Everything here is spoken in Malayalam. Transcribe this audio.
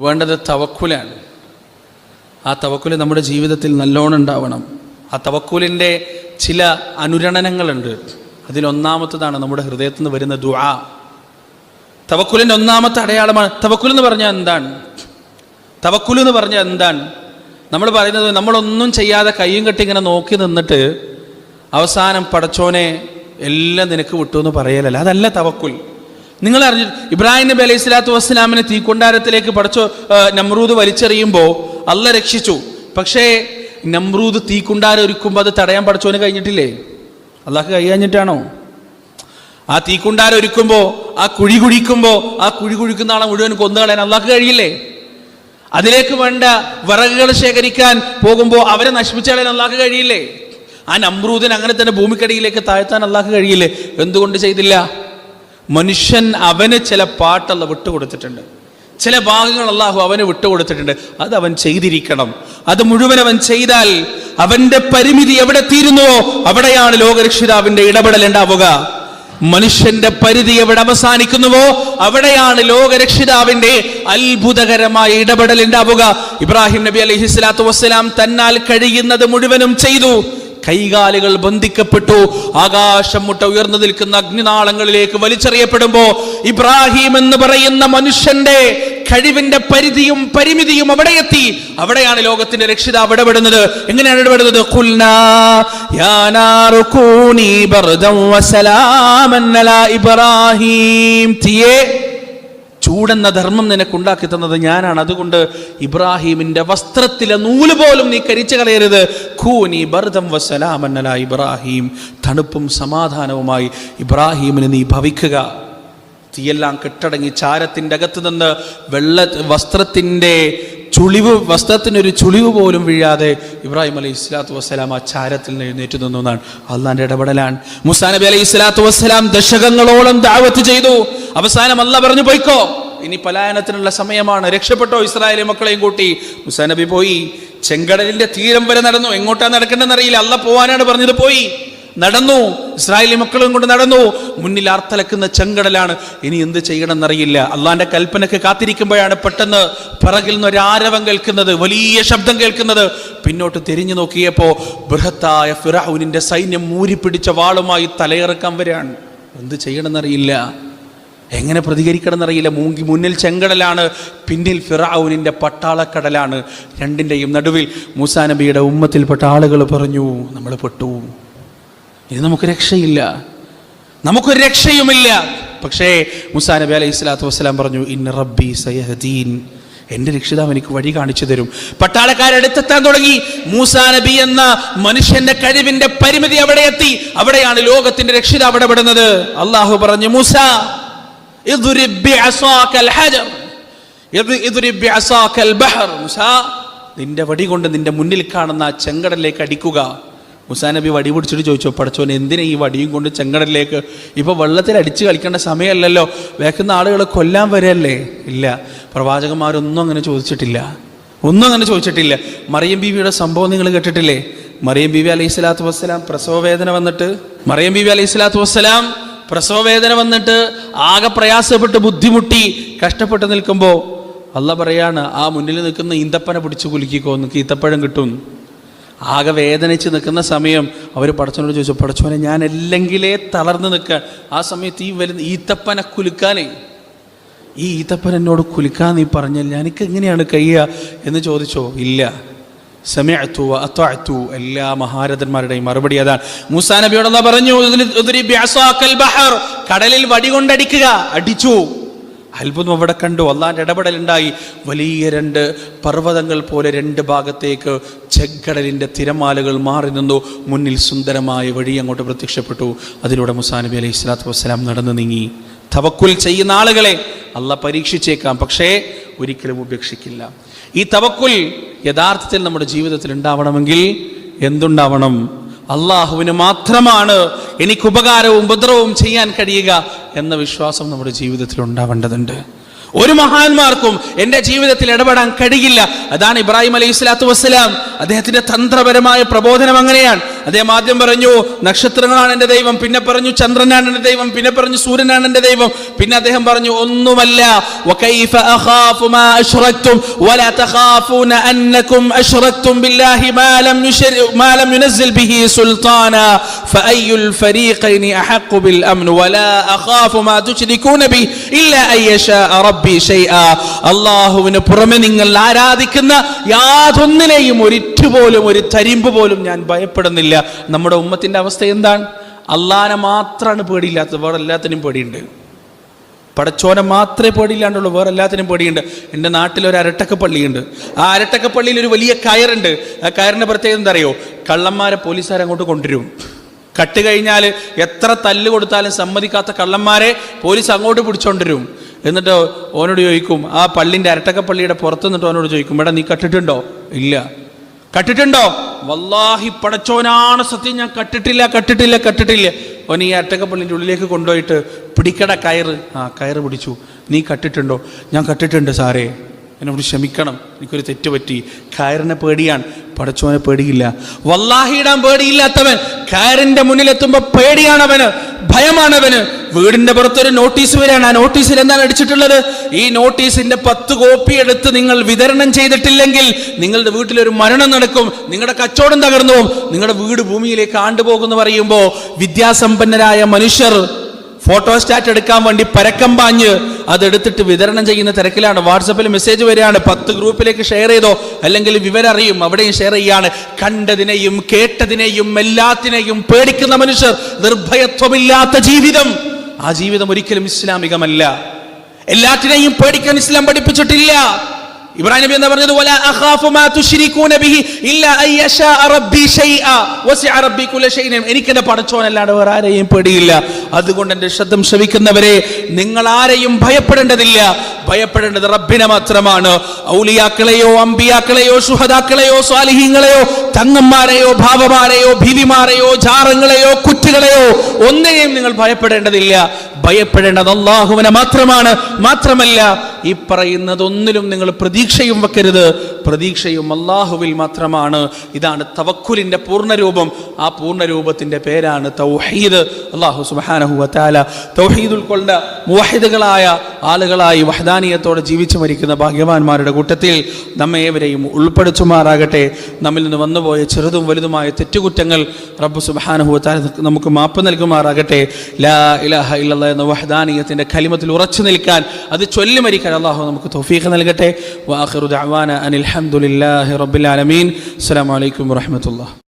വേണ്ടത് തവക്കുലാണ്. ആ തവക്കുൽ നമ്മുടെ ജീവിതത്തിൽ നല്ലോണം ഉണ്ടാവണം. ആ തവക്കുലിന്റെ ചില അനുരണനങ്ങളുണ്ട്. അതിലൊന്നാമത്തതാണ് നമ്മുടെ ഹൃദയത്തിൽ നിന്ന് വരുന്ന ദുആ. തവക്കുലിന്റെ ഒന്നാമത്തെ അടയാളമാണ്. തവക്കുൽ എന്ന് പറഞ്ഞാൽ എന്താണ്? തവക്കുൽ എന്ന് പറഞ്ഞാൽ എന്താണ്? നമ്മൾ പറയുന്നത് നമ്മളൊന്നും ചെയ്യാതെ കയ്യും കെട്ടി ഇങ്ങനെ നോക്കി നിന്നിട്ട് അവസാനം പടച്ചോനെ എല്ലാം നിനക്ക് വിട്ടു എന്ന് പറയലല്ല. അതല്ല തവക്കുൽ. നിങ്ങൾ അറിഞ്ഞു ഇബ്രാഹിം നബി അലൈഹി സ്വലാത്തു വസ്സലാമിനെ തീക്കൊണ്ടാരത്തിലേക്ക് പടച്ചോ ആ, നമ്രൂദ് വലിച്ചെറിയുമ്പോൾ അല്ല രക്ഷിച്ചു. പക്ഷേ നമ്രൂദ് തീക്കുണ്ടാരം ഒരുക്കുമ്പോൾ അത് തടയാൻ പടച്ചോന് കഴിഞ്ഞിട്ടില്ലേ? അള്ളാഹ് കഴിയാഞ്ഞിട്ടാണോ ആ തീക്കുണ്ടാരം ഒരുക്കുമ്പോൾ ആ കുഴി കുഴിക്കുമ്പോൾ ആ കുഴി കുഴിക്കുന്ന ആളെ മുഴുവൻ കൊന്നുകളയാൻ അള്ളാഹ് കഴിയില്ലേ? അതിലേക്ക് വേണ്ട വിറകുകൾ ശേഖരിക്കാൻ പോകുമ്പോൾ അവരെ നശിപ്പിച്ച് കളയാൻ അള്ളാഹ് കഴിയില്ലേ? ആ നമ്രൂദിന് അങ്ങനെ തന്നെ ഭൂമിക്കടിയിലേക്ക് താഴ്ത്താൻ അള്ളാഹ് കഴിയില്ലേ? എന്തുകൊണ്ട് ചെയ്തില്ല? മനുഷ്യൻ അവന് ചില പാട്ടല്ല വിട്ടുകൊടുത്തിട്ടുണ്ട്. ചില ഭാഗങ്ങൾ അള്ളാഹു അവന് വിട്ടുകൊടുത്തിട്ടുണ്ട്. അത് അവൻ ചെയ്തിരിക്കണം. അത് മുഴുവൻ അവൻ ചെയ്താൽ അവന്റെ പരിമിതി എവിടെ തീരുന്നുവോ അവിടെയാണ് ലോകരക്ഷിതാവിന്റെ ഇടപെടൽ ഉണ്ടാവുക. മനുഷ്യന്റെ പരിധി എവിടെ അവസാനിക്കുന്നുവോ? അവിടെയാണ് ലോകരക്ഷിതാവിന്റെ അത്ഭുതകരമായ ഇടപെടൽ ഉണ്ടാവുക. ഇബ്രാഹിം നബി അലഹി സ്വലാത്തു വസ്സലാം തന്നാൽ കഴിയുന്നത് മുഴുവനും ചെയ്തു. കൈകാലുകൾ ബന്ധിക്കപ്പെട്ടു. ആകാശം മുട്ട ഉയർന്നു നിൽക്കുന്ന അഗ്നിനാളങ്ങളിലേക്ക് വലിച്ചെറിയപ്പെടുമ്പോ ഇബ്രാഹിം എന്ന് പറയുന്ന മനുഷ്യന്റെ കഴിവിന്റെ പരിധിയും പരിമിതിയും അവിടെ എത്തി. അവിടെയാണ് ലോകത്തിന്റെ രക്ഷിതാവ് ഇടപെടുന്നത്. എങ്ങനെയാണ് ഇടപെടുന്നത്? ഇബ്രാഹിം. തീയേ ചൂടെന്ന ധർമ്മം നിനക്കുണ്ടാക്കി തന്നത് ഞാനാണ്. അതുകൊണ്ട് ഇബ്രാഹിമിന്റെ വസ്ത്രത്തിലെ നൂൽ പോലും നീ കരിച്ചു കളയരുത്. ഖൂനി ബർദം വസലാമന്നല ഇബ്രാഹിം. തണുപ്പും സമാധാനവുമായി ഇബ്രാഹിമിന് നീ ഭവിക്കുക. തീയെല്ലാം കെട്ടടങ്ങി ചാരത്തിന്റെ അകത്ത് നിന്ന് വെള്ള വസ്ത്രത്തിന്റെ ചുളിവ് വസ്ത്രത്തിനൊരു ചുളിവ് പോലും വീഴാതെ ഇബ്രാഹിം അലൈഹി സ്വലാത്തു വസ്സലാം ആ ചാരത്തിൽ എഴുന്നേറ്റ് നിന്നാണ് അള്ളാന്റെ ഇടപെടലാണ്. മുസാ നബി അലൈഹി സ്വലാത്തു വസ്സലാം ദശകങ്ങളോളം ദാവത്ത് ചെയ്തു. അവസാനം അല്ല പറഞ്ഞു പോയിക്കോ. ഇനി പലായനത്തിനുള്ള സമയമാണ്. രക്ഷപ്പെട്ടോ ഇസ്രായേലി മക്കളെയും കൂട്ടി. മുസാനബി പോയി. ചെങ്കടലിന്റെ തീരം വരെ നടന്നു. എങ്ങോട്ടാ നടക്കേണ്ടതെന്ന് അറിയില്ല അല്ല പോവാനാണ് പറഞ്ഞത്. പോയി. നടന്നു. ഇസ്രായേലി മക്കളും കൊണ്ട് നടന്നു. മുന്നിൽ ആർത്തലക്കുന്ന ചെങ്കടലാണ്. ഇനി എന്ത് ചെയ്യണമെന്നറിയില്ല. അള്ളാന്റെ കൽപ്പനക്ക് കാത്തിരിക്കുമ്പോഴാണ് പെട്ടെന്ന് പിറകിൽ നിന്ന് ഒരു ആരവം കേൾക്കുന്നത്. വലിയ ശബ്ദം കേൾക്കുന്നത്. പിന്നോട്ട് തിരിഞ്ഞു നോക്കിയപ്പോ ബൃഹത്തായ ഫിറാഹുവിന്റെ സൈന്യം മൂരിപ്പിടിച്ച വാളുമായി തലയിറക്കാൻ വരെയാണ്. എന്ത് ചെയ്യണമെന്നറിയില്ല. എങ്ങനെ പ്രതികരിക്കണം എന്നറിയില്ല മൂങ്കി മുന്നിൽ ചെങ്കടലാണ് പിന്നിൽ ഫിറാവുനിന്റെ പട്ടാളക്കടലാണ്. രണ്ടിന്റെയും നടുവിൽ മൂസാ നബിയുടെ ഉമ്മത്തിൽപ്പെട്ട ആളുകൾ പറഞ്ഞു നമ്മൾ പെട്ടു. ഇനി നമുക്ക് രക്ഷയില്ല. നമുക്കൊരു രക്ഷയുമില്ല. പക്ഷേ മുസാ നബി അലൈഹി സ്വലാത്തു വസ്സലാം പറഞ്ഞു ഇൻ റബ്ബി സയഹദീൻ. എന്റെ രക്ഷിതാവ് എനിക്ക് വഴി കാണിച്ചു തരും. പട്ടാളക്കാരെടുത്തെത്താൻ തുടങ്ങി. മൂസാ നബി എന്ന മനുഷ്യന്റെ കഴിവിന്റെ പരിമിതി അവിടെ എത്തി. അവിടെയാണ് ലോകത്തിന്റെ രക്ഷിതാവ് ഇടപെടുന്നത്. അള്ളാഹു പറഞ്ഞു മൂസ നിന്റെ വടി കൊണ്ട് നിന്റെ മുന്നിൽ കാണുന്ന ചെങ്കടലിലേക്ക് അടിക്കുക. മുസാ നബി വടി പിടിച്ചിട്ട് ചോദിച്ചോ പഠിച്ചോൻ എന്തിനാ ഈ വടിയും കൊണ്ട് ചെങ്കടലിലേക്ക്? ഇപ്പൊ വെള്ളത്തിൽ അടിച്ചു കളിക്കേണ്ട സമയമല്ലല്ലോ. വേക്കുന്ന ആളുകളെ കൊല്ലാൻ വരെയല്ലേ? ഇല്ല. പ്രവാചകന്മാരൊന്നും അങ്ങനെ ചോദിച്ചിട്ടില്ല. ഒന്നും അങ്ങനെ ചോദിച്ചിട്ടില്ല. മറിയം ബീവിയുടെ സംഭവം നിങ്ങൾ കേട്ടിട്ടില്ലേ? മറിയം ബീവി അലൈഹി സ്വലാത്തു വസ്സലാം പ്രസവ വേദന വന്നിട്ട് മറിയം ബീവി അലൈഹി സ്വലാത്തു വസ്സലാം പ്രസവ വേദന വന്നിട്ട് ആകെ പ്രയാസപ്പെട്ട് ബുദ്ധിമുട്ടി കഷ്ടപ്പെട്ട് നിൽക്കുമ്പോൾ അല്ല പറയാണ് ആ മുന്നിൽ നിൽക്കുന്ന ഈന്തപ്പനെ പിടിച്ച് കുലുക്കിക്കോ നിനക്ക് ഈത്തപ്പഴം കിട്ടും. ആകെ വേദനിച്ച് നിൽക്കുന്ന സമയം അവർ പടച്ചോനോട് ചോദിച്ചു പടച്ചോനെ ഞാൻ അല്ലെങ്കിലേ തളർന്ന് നിൽക്കുക ആ സമയത്ത് ഈ വരുന്ന ഈത്തപ്പനെ കുലുക്കാനേ. ഈ ഈത്തപ്പൻ എന്നോട് കുലുക്കാൻ നീ പറഞ്ഞാൽ എനിക്ക് എങ്ങനെയാണ് കഴിയുക? എന്ന് ചോദിച്ചോ ഇല്ല. സമയത്തു അത്താഴ്ത്തു എല്ലാ മഹാരഥന്മാരുടെയും മറുപടി അതാണ്. മൂസാ നബിയോട് പറഞ്ഞു. കടലിൽ വടി കൊണ്ടടിക്കുക. അടിച്ചു. അത്ഭുതം അവിടെ കണ്ടു. അള്ളാന്റെ ഇടപെടലുണ്ടായി. വലിയ രണ്ട് പർവതങ്ങൾ പോലെ രണ്ട് ഭാഗത്തേക്ക് ചെക്കടലിന്റെ തിരമാലകൾ മാറി നിന്നു. മുന്നിൽ സുന്ദരമായ വഴി അങ്ങോട്ട് പ്രത്യക്ഷപ്പെട്ടു. അതിലൂടെ മുസാ നബി അലൈഹി സ്വലാത്തു വസ്സലാം നടന്നു നീങ്ങി. തവക്കുൽ ചെയ്യുന്ന ആളുകളെ അല്ല പരീക്ഷിച്ചേക്കാം. പക്ഷേ ഒരിക്കലും ഉപേക്ഷിക്കില്ല. ഈ തവക്കുൽ യഥാർത്ഥത്തിൽ നമ്മുടെ ജീവിതത്തിൽ ഉണ്ടാവണമെങ്കിൽ എന്തുണ്ടാവണം? അള്ളാഹുവിന് മാത്രമാണ് എനിക്ക് ഉപകാരവും ഉപദ്രവവും ചെയ്യാൻ കഴിയുക എന്ന വിശ്വാസം നമ്മുടെ ജീവിതത്തിൽ ഉണ്ടാവേണ്ടതുണ്ട്. ഒരു മഹാന്മാർക്കും എന്റെ ജീവിതത്തിൽ ഇടപെടാൻ കഴിയില്ല. അതാണ് ഇബ്രാഹിം അലൈഹി സ്വലാത്തു വസ്സലാം. അദ്ദേഹത്തിന്റെ തന്ത്രപരമായ പ്രബോധനം അങ്ങനെയാണ്. അദ്ദേഹം ആദ്യം പറഞ്ഞു നക്ഷത്രങ്ങളാണ് എന്റെ ദൈവം. പിന്നെ പറഞ്ഞു ചന്ദ്രനാണ് എന്റെ ദൈവം. പിന്നെ പറഞ്ഞു സൂര്യനാണ് എന്റെ ദൈവം. പിന്നെ അദ്ദേഹം പറഞ്ഞു ഒന്നുമല്ല. ഫരീഖൈനി അഹഖു ബിൽ അംൻ വലാ അഖാഫു മാ ബി ഇല്ലാ അൻ യശാ അള്ളാഹുവിന് പുറമെ നിങ്ങൾ ആരാധിക്കുന്ന യാതൊന്നിനെയും ഒരിറ്റുപോലും ഒരു തരിമ്പ് പോലും ഞാൻ ഭയപ്പെടുന്നില്ല. നമ്മുടെ ഉമ്മത്തിന്റെ അവസ്ഥ എന്താണ്? അള്ളാനെ മാത്രമാണ് പേടിയില്ലാത്തത് വേറെ എല്ലാത്തിനും പേടിയുണ്ട്. പടച്ചോനെ മാത്രമേ പേടിയില്ലാണ്ടുള്ളൂ വേറെ എല്ലാത്തിനും പേടിയുണ്ട്. എന്റെ നാട്ടിൽ ഒരു അരട്ടക്കപ്പള്ളിയുണ്ട് ആ അരട്ടക്കപ്പള്ളിയിൽ ഒരു വലിയ കയറുണ്ട്. ആ കയറിന്റെ പ്രത്യേകത എന്താ അറിയോ കള്ളന്മാരെ പോലീസുകാരങ്ങോട്ട് കൊണ്ടുവരും. കട്ട് കഴിഞ്ഞാൽ എത്ര തല്ല് കൊടുത്താലും സമ്മതിക്കാത്ത കള്ളന്മാരെ പോലീസ് അങ്ങോട്ട് പിടിച്ചോണ്ടിരും എന്നിട്ട് ഓനോട് ചോദിക്കും ആ പള്ളിന്റെ അരട്ടക്ക പള്ളിയുടെ പുറത്ത് നിന്നിട്ട് ഓനോട് ചോദിക്കും എടാ നീ കട്ടിട്ടുണ്ടോ? ഇല്ല. കട്ടിട്ടുണ്ടോ? വല്ലാഹി പടച്ചോനാണ് സത്യം ഞാൻ കട്ടിട്ടില്ല കട്ടിട്ടില്ല കട്ടിട്ടില്ല. ഓൻ ഈ അരട്ടക്കപ്പള്ളിന്റെ ഉള്ളിലേക്ക് കൊണ്ടുപോയിട്ട് പിടിക്കട കയറ്. ആ കയറ് പിടിച്ചു. നീ കട്ടിട്ടുണ്ടോ? ഞാൻ കട്ടിട്ടുണ്ട് സാറേ. എന്നോട് ക്ഷമിക്കണം എനിക്കൊരു തെറ്റ് പറ്റി. കയറിനെ പേടിയാണ്. പടച്ചോനെ പേടിയില്ല. വല്ലാഹിയിടാൻ പേടിയില്ലാത്തവൻ കയറിന്റെ മുന്നിലെത്തുമ്പോൾ പേടിയാണവന് ഭയമാണവന്. വീടിന്റെ പുറത്തൊരു നോട്ടീസ് വരികയാണ്. ആ നോട്ടീസിൽ എന്താണ് അടിച്ചിട്ടുള്ളത്? ഈ നോട്ടീസിന്റെ പത്ത് കോപ്പി എടുത്ത് നിങ്ങൾ വിതരണം ചെയ്തിട്ടില്ലെങ്കിൽ നിങ്ങളുടെ വീട്ടിലൊരു മരണം നടക്കും. നിങ്ങളുടെ കച്ചവടം തകർന്നു പോകും. നിങ്ങളുടെ വീട് ഭൂമിയിലേക്ക് ആണ്ടുപോകുമെന്ന് പറയുമ്പോൾ വിദ്യാസമ്പന്നരായ മനുഷ്യർ ഫോട്ടോസ്റ്റാറ്റ് എടുക്കാൻ വേണ്ടി പരക്കം പാഞ്ഞ് അതെടുത്തിട്ട് വിതരണം ചെയ്യുന്ന തിരക്കിലാണ്. വാട്സപ്പിൽ മെസ്സേജ് വരികയാണ്. പത്ത് ഗ്രൂപ്പിലേക്ക് ഷെയർ ചെയ്തോ? അല്ലെങ്കിൽ വിവരം അറിയും അവിടെയും ഷെയർ ചെയ്യാണ്. കണ്ടതിനെയും കേട്ടതിനെയും എല്ലാത്തിനെയും പേടിക്കുന്ന മനുഷ്യർ നിർഭയത്വമില്ലാത്ത ജീവിതം. ആ ജീവിതം ഒരിക്കലും ഇസ്ലാമികമല്ല. എല്ലാറ്റിനെയും പേടിക്കാൻ ഇസ്ലാം പഠിപ്പിച്ചിട്ടില്ല. ഇബ്രാഹിം നബി എന്താ പറഞ്ഞത്? വല അഖാഫു മാ തുശ്രികൂന ബിഹി ഇല്ലാ അയ്യശാ യശാ റബ്ബി ഷൈഅ വസിഅ റബ്ബി കുല്ല ഷൈഇൻ. എനിക്ക് എന്റെ പടച്ചോനല്ലാതെ വേറെ ആരെയും പേടിയില്ല. അതുകൊണ്ട് എന്റെ ശബ്ദം ശ്രവിക്കുന്നവരെ നിങ്ങൾ ആരെയും ഭയപ്പെടേണ്ടതില്ല. ഭയപ്പെടേണ്ടത് റബ്ബിനെ മാത്രമാണ്. ഔലിയാക്കളെയോ അമ്പിയാക്കളെയോ സുഹദാക്കളെയോ സ്വാലിഹീങ്ങളെയോ തങ്ങന്മാരെയോ ഭാവമാരെയോ ഭീവിമാരെയോ ജാറങ്ങളെയോ കുറ്റികളെയോ ഒന്നിനെയും നിങ്ങൾ ഭയപ്പെടേണ്ടതില്ല. ഭയപ്പെടേണ്ടത് അള്ളാഹുവിനെ മാത്രമാണ്. മാത്രമല്ല ഈ പറയുന്നതൊന്നിലും നിങ്ങൾ പ്രതീക്ഷയും വെക്കരുത്. പ്രതീക്ഷയും അള്ളാഹുവിൽ മാത്രമാണ്. ഇതാണ് തവക്കുലിന്റെ പൂർണരൂപം. ആ പൂർണരൂപത്തിന്റെ പേരാണ് തൗഹീദ്. അള്ളാഹു സുബാനഹുല തൗഹീദ് ഉൾക്കൊണ്ട മുവഹിദുകളായ ആളുകളായി വഹദാനീയത്തോടെ ജീവിച്ചു മരിക്കുന്ന ഭാഗ്യവാന്മാരുടെ കൂട്ടത്തിൽ നമ്മേവരെയും ഉൾപ്പെടുത്തുമാറാകട്ടെ. നമ്മിൽ നിന്ന് വന്നുപോയ ചെറുതും വലുതുമായ തെറ്റുകുറ്റങ്ങൾ റബ്ബു സുബാനഹു താല നമുക്ക് മാപ്പ് നൽകുമാറാകട്ടെ. ലാ ഇലാഹ ഇല്ലല്ലാഹ് എന്ന വഹദാനീയത്തിന്റെ കലിമത്തിൽ ഉറച്ചു നിൽക്കാൻ അത് ചൊല്ലി മരിക്കാൻ അള്ളാഹു നമുക്ക് തൗഫീഖ് നൽകട്ടെ. വാഖിറു അവാന അനിൽ ഹംദുലില്ലാഹി റബ്ബിൽ ആലമീൻ. അസ്സലാമു അലൈക്കും വറഹ്മത്തുള്ളാഹി.